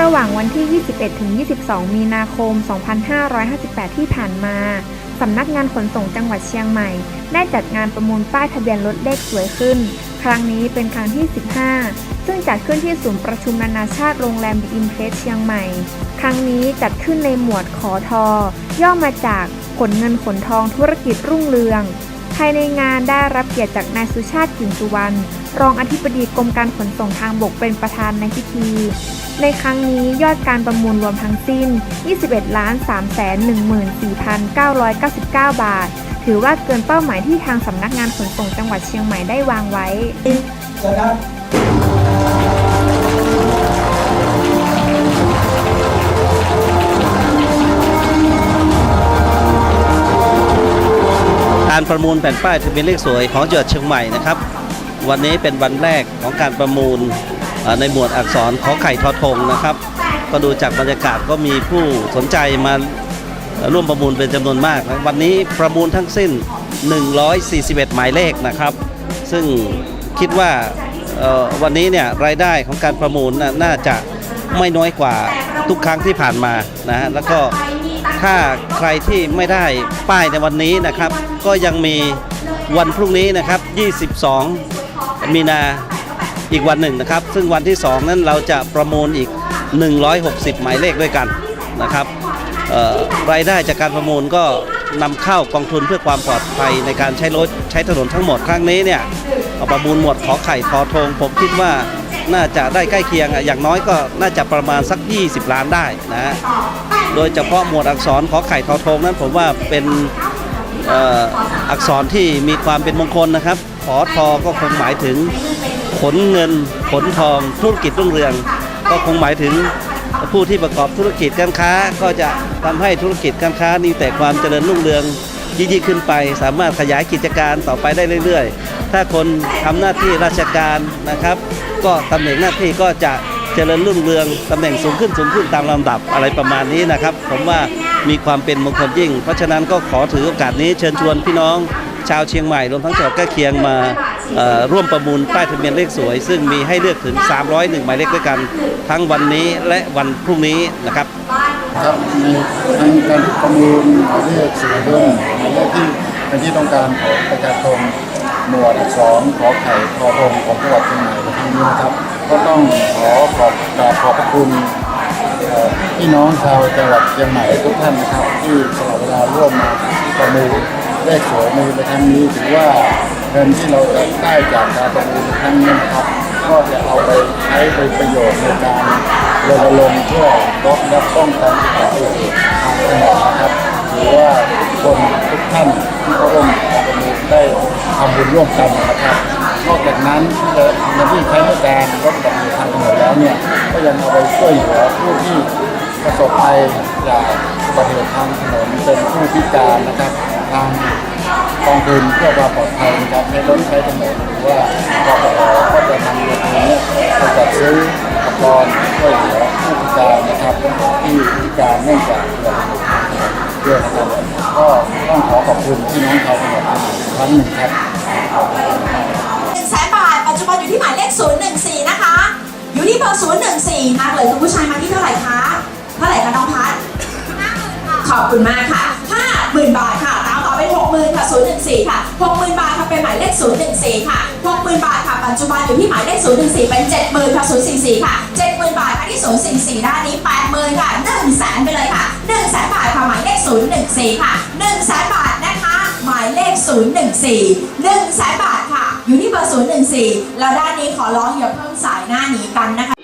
ระหว่างวันที่ 21 ถึง 22 มีนาคม 2558 ที่ผ่านมา สำนักงานขนส่งจังหวัดเชียงใหม่ ได้จัดงานประมูลป้ายทะเบียนรถเลขสวยขึ้น ครั้งนี้เป็นครั้งที่ 15 ซึ่งจัดขึ้นที่ศูนย์ประชุมนานาชาติโรงแรมดีอิมเพสเชียงใหม่ ครั้งนี้จัดขึ้นในหมวดขอทอย่อมาจากขนเงินขนทองธุรกิจรุ่งเรือง ภายในงานได้รับเกียรติจากนายสุชาติกลิ่นสุวรรณ รองอธิบดีกรมการขนส่งทางบกเป็นประธานในพิธี ในครั้งนี้ยอดการประมูลรวมทั้งสิ้น 21 ล้าน3 1 4 999 บาท ถือว่าเกินเป้าหมายที่ทางสำนักงานขนส่งจังหวัดเชียงใหม่ได้วางไว้การประมูลแผ่นป้ายทะเบียนเลขสวยของจังหวัดเชียงใหม่นะครับ วันนี้เป็นวันแรกของการประมูลในหมวดอักษรขอไข่ทอทงนะครับ ก็ดูจากบรรยากาศก็มีผู้สนใจมาร่วมประมูลเป็นจำนวนมาก วันนี้ประมูลทั้งสิ้น 141 หมายเลขนะครับ ซึ่งคิดว่าวันนี้เนี่ยรายได้ของการประมูลน่ะน่าจะไม่น้อยกว่าทุกครั้งที่ผ่านมานะฮะแล้วก็ถ้าใครที่ไม่ได้ป้ายในวันนี้นะครับ ก็ยังมีวันพรุ่งนี้นะครับ 22 มีนาอีกวันหนึ่งนะครับ ซึ่งวันที่ 2 นั้นเราจะประมูลอีก 160 หมายเลขด้วยกันนะครับรายได้จากการประมูลก็นำเข้ากองทุนเพื่อความปลอดภัยในการใช้รถใช้ถนนทั้งหมดครั้งนี้เนี่ยเอาประมูลหมวดขอไข่ทอทง ผมคิดว่าน่าจะได้ใกล้เคียงอะอย่างน้อยก็น่าจะประมาณสัก 20 ล้านได้นะฮะโดยเฉพาะหมวดอักษรขอไข่ทอทงนั้นผมว่าเป็น เอ่ออักษรที่มีความเป็นมงคลนะครับ ขอทอก็คงหมายถึงขนเงินขนทองธุรกิจรุ่งเรือง ก็คงหมายถึงผู้ที่ประกอบธุรกิจการค้าก็จะทำให้ธุรกิจการค้ามีแต่ความเจริญรุ่งเรืองยิ่งขึ้นไป สามารถขยายกิจการต่อไปได้เรื่อย ๆ ถ้าคนทำหน้าที่ราชการนะครับ ก็ตำแหน่งหน้าที่ก็จะ เจริญรุ่งเรืองตำแหน่งสูงขึ้นสูงขึ้นตามลำดับอะไรประมาณนี้นะครับ ผมว่ามีความเป็นมงคลยิ่ง เพราะฉะนั้นก็ขอถือโอกาสนี้เชิญชวนพี่น้องชาวเชียงใหม่รวมทั้งจังหวัดใกล้เคียงมาร่วมประมูลป้ายทะเบียนเลขสวย ซึ่งมีให้เลือกถึง 301 หมายเลขด้วยกัน ทั้งวันนี้และวันพรุ่งนี้นะครับครับในทั้งการประมูลหมายเลขสี่เรื่องหมายเลขที่เป็นที่ต้องการของประชาชนหมวดอักษรขอไข่ทอทงของจังหวัดเชียงใหม่ในครั้งนี้นะครับ ก็ต้องขอขอบกราบขอบพระคุณพี่น้องชาวจังหวัดเชียงใหม่ทุกท่านนะครับ ที่สละเวลาร่วมมาประมูลเลขสวยในในครั้งนี้ถือว่าเงินที่เราจะได้จากการประมูลครั้งนี้นะครับ ก็จะเอาไปใช้เป็นประโยชน์ในการรณรงค์เพื่อลดและป้องกันอุบัติเหตุทางถนนนะครับถือว่าทุกคนทุกท่านที่เข้าร่วมการประมูลได้ทำบุญร่วมกัน นั้นที่จะเงินที่ใช้ในการลดอุบัติเหตุทางถนนแล้วเนี่ยก็ยังเอาไปช่วยเหลือผู้ที่ประสบภัยจากอุบัติเหตุทางถนนเป็นผู้พิการนะครับทางกองทุนเพื่อความปลอดภัยนะครับในรถใช้ถนนหรือว่าปปอก็จะนำเงินนี้ไปจัดซื้ออุปกรณ์ช่วยเหลือผู้พิการนะครับที่พิการเนื่องจากอุบัติเหตุทางถนนด้วยนะครับก็ต้องขอขอบคุณพี่น้องชาวจังหวัดเชียงใหม่อีกครั้งหนึ่งครับหนึ่งแสนบาทปัจจุบันอยู่ ที่หมายเลข 014 นะคะ อยู่ที่เบอร์ 014 มาเลยคุณผู้ชายมาที่เท่าไหร่คะ เท่าไหร่คะน้องพัดขอบคุณมากค่ะ 50,000 บาทค่ะ ตามต่อเป็น60,000 ค่ะ 014 ค่ะ 60,000 บาทค่ะเป็นหมายเลข 014 ค่ะ 60,000 บาทค่ะ ปัจจุบันอยู่ที่หมายเลข 014 เป็น 70,000 ค่ะ 044 ค่ะ 70,000 บาทค่ะที่ 044 ด้านนี้ 80,000 ค่ะ 100,000 ไปเลยค่ะ 100,000 บาทค่ะหมายเลข 014 ค่ะ 100,000 บาทนะคะ หมายเลข 014 100,000 บาทค่ะ อยู่ที่เบอร์014แล้วด้านนี้ขอร้องอย่าเพิ่มสายหน้าหนีกันนะคะ